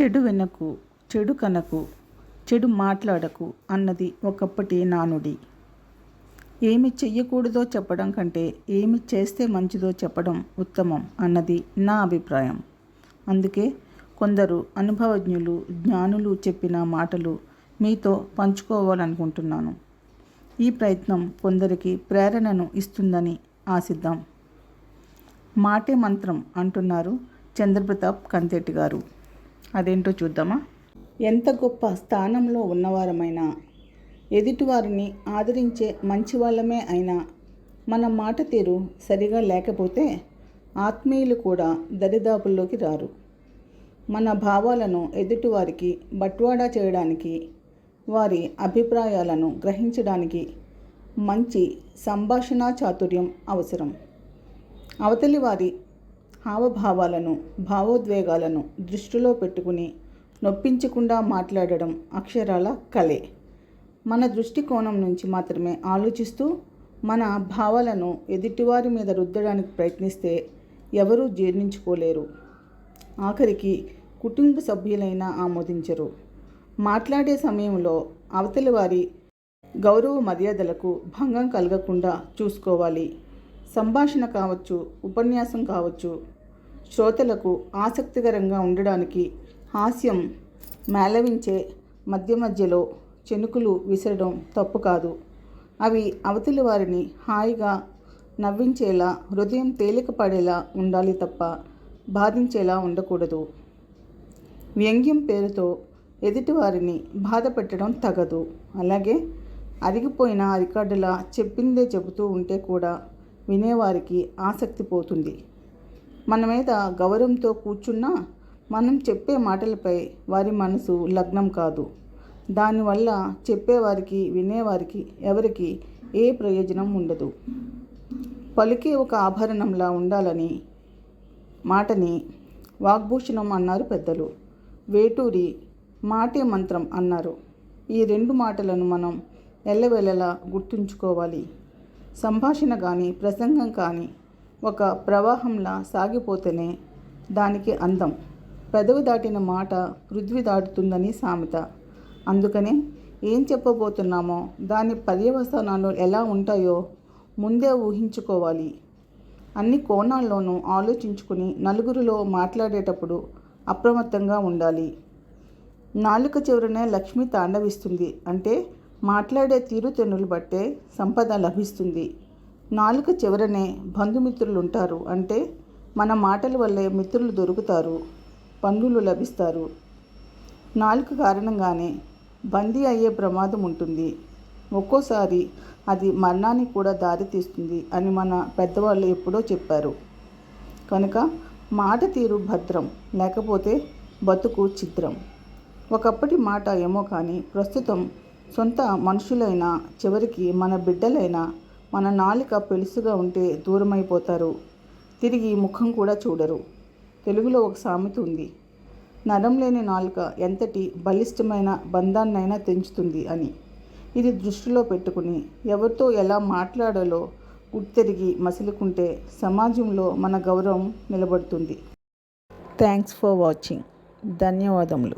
చెడు వినకు చెడు కనకు చెడు మాట్లాడకు అన్నది ఒకప్పటి నానుడి. ఏమి చెయ్యకూడదో చెప్పడం కంటే ఏమి చేస్తే మంచిదో చెప్పడం ఉత్తమం అన్నది నా అభిప్రాయం. అందుకే కొందరు అనుభవజ్ఞులు జ్ఞానులు చెప్పిన మాటలు మీతో పంచుకోవాలనుకుంటున్నాను. ఈ ప్రయత్నం కొందరికి ప్రేరణను ఇస్తుందని ఆశిద్దాం. మాటే మంత్రం అంటున్నారు చంద్రప్రతాప్ కంతెట్టి గారు. అదేంటో చూద్దామా? ఎంత గొప్ప స్థానంలో ఉన్నవారమైనా ఎదుటివారిని ఆదరించే మంచి వాళ్ళమే అయినా మన మాట తీరు సరిగా లేకపోతే ఆత్మీయులు కూడా దరిదాపుల్లోకి రారు. మన భావాలను ఎదుటివారికి బట్వాడా చేయడానికి వారి అభిప్రాయాలను గ్రహించడానికి మంచి సంభాషణా చాతుర్యం అవసరం. అవతలి వారి హావభావాలను భావోద్వేగాలను దృష్టిలో పెట్టుకుని నొప్పించకుండా మాట్లాడడం అక్షరాల కలే. మన దృష్టికోణం నుంచి మాత్రమే ఆలోచిస్తూ మన భావాలను ఎదుటివారి మీద రుద్దడానికి ప్రయత్నిస్తే ఎవరూ జీర్ణించుకోలేరు. ఆఖరికి కుటుంబ సభ్యులైనా ఆమోదించరు. మాట్లాడే సమయంలో అవతలి వారి గౌరవ మర్యాదలకు భంగం కలగకుండా చూసుకోవాలి. సంభాషణ కావచ్చు ఉపన్యాసం కావచ్చు శ్రోతలకు ఆసక్తికరంగా ఉండడానికి హాస్యం మేళవించే మధ్య మధ్యలో చెనుకులు విసరడం తప్పు కాదు. అవి అవతలి వారిని హాయిగా నవ్వించేలా హృదయం తేలిక పడేలా ఉండాలి తప్ప బాధించేలా ఉండకూడదు. వ్యంగ్యం పేరుతో ఎదుటివారిని బాధ పెట్టడం తగదు. అలాగే అరిగిపోయిన రికార్డులా చెప్పిందే చెబుతూ ఉంటే కూడా వినేవారికి ఆసక్తి పోతుంది. మన మీద గౌరవంతో కూర్చున్నా మనం చెప్పే మాటలపై వారి మనసు లగ్నం కాదు. దానివల్ల చెప్పేవారికి వినేవారికి ఎవరికి ఏ ప్రయోజనం ఉండదు. పలికే ఒక ఆభరణంలా ఉండాలని మాటని వాగ్భూషణం అన్నారు పెద్దలు. వేటూరి మాటే మంత్రం అన్నారు. ఈ రెండు మాటలను మనం ఎల్లవేళలా గుర్తుంచుకోవాలి. సంభాషణ కానీ ప్రసంగం కానీ ఒక ప్రవాహంలా సాగిపోతేనే దానికి అందం. పెదవి దాటిన మాట పృథ్వీ దాటుతుందని సామెత. అందుకనే ఏం చెప్పబోతున్నామో దాని పర్యవసానాలు ఎలా ఉంటాయో ముందే ఊహించుకోవాలి. అన్ని కోణాల్లోనూ ఆలోచించుకుని నలుగురిలో మాట్లాడేటప్పుడు అప్రమత్తంగా ఉండాలి. నాలుక చివరనే లక్ష్మి తాండవిస్తుంది అంటే మాట్లాడే తీరుతెన్నులు బట్టే సంపద లభిస్తుంది. నాలుక చివరనే బంధుమిత్రులు ఉంటారు అంటే మన మాటల వల్లే మిత్రులు దొరుకుతారు పనులు లభిస్తారు. నాలుక కారణంగానే బందీ అయ్యే ప్రమాదం ఉంటుంది ఒక్కోసారి అది మరణానికి కూడా దారితీస్తుంది అని మన పెద్దవాళ్ళు ఎప్పుడో చెప్పారు. కనుక మాట తీరు భద్రం లేకపోతే బతుకు చిత్రం ఒకప్పటి మాట ఏమో కానీ ప్రస్తుతం సొంత మనుషులైనా చివరికి మన బిడ్డలైనా మన నాలిక పెలుసుగా ఉంటే దూరమైపోతారు. తిరిగి ముఖం కూడా చూడరు. తెలుగులో ఒక సామెత ఉంది. నరం లేని నాలుక ఎంతటి బలిష్టమైన బంధాన్నైనా తెంచుతుంది అని. ఇది దృష్టిలో పెట్టుకుని ఎవరితో ఎలా మాట్లాడాలో గుర్తెరిగి మసిలుకుంటే సమాజంలో మన గౌరవం నిలబడుతుంది. Thanks for watching. ధన్యవాదములు.